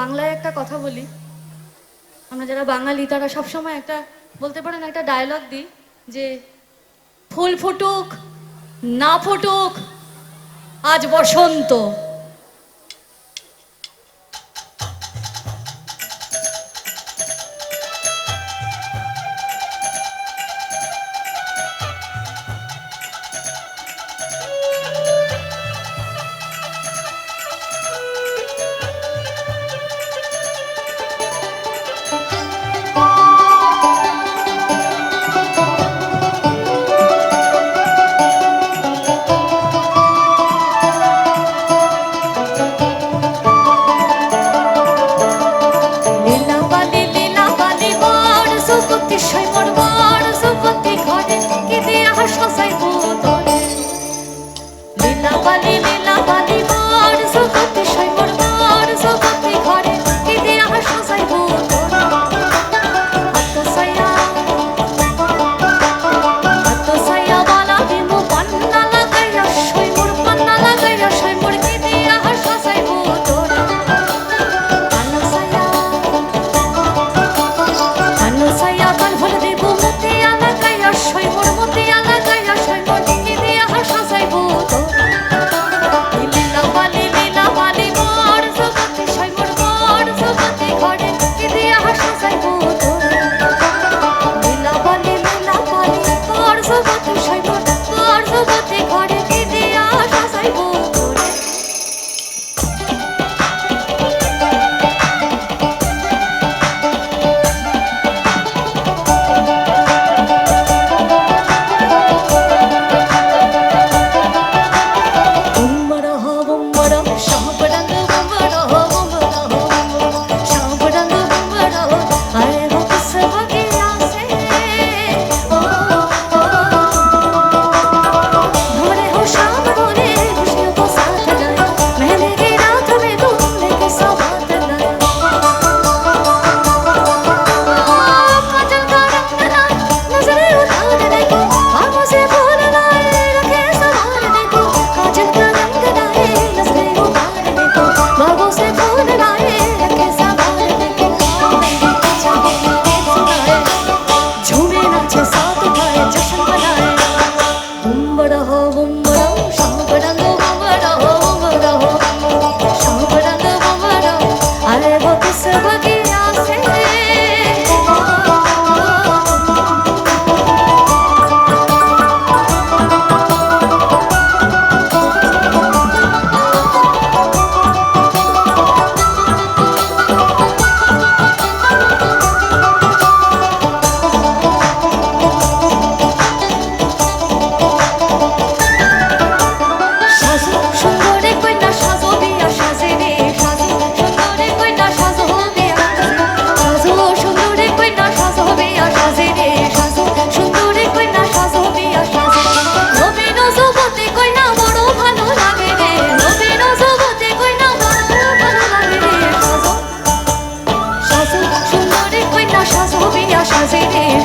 বাংলায় একটা কথা বলি। আমরা যারা বাঙালি, তারা সবসময় একটা, বলতে পারেন একটা ডায়লগ দিই যে, ফুল ফুটুক, না ফুটুক, আজ বসন্ত। companhia. 要相信你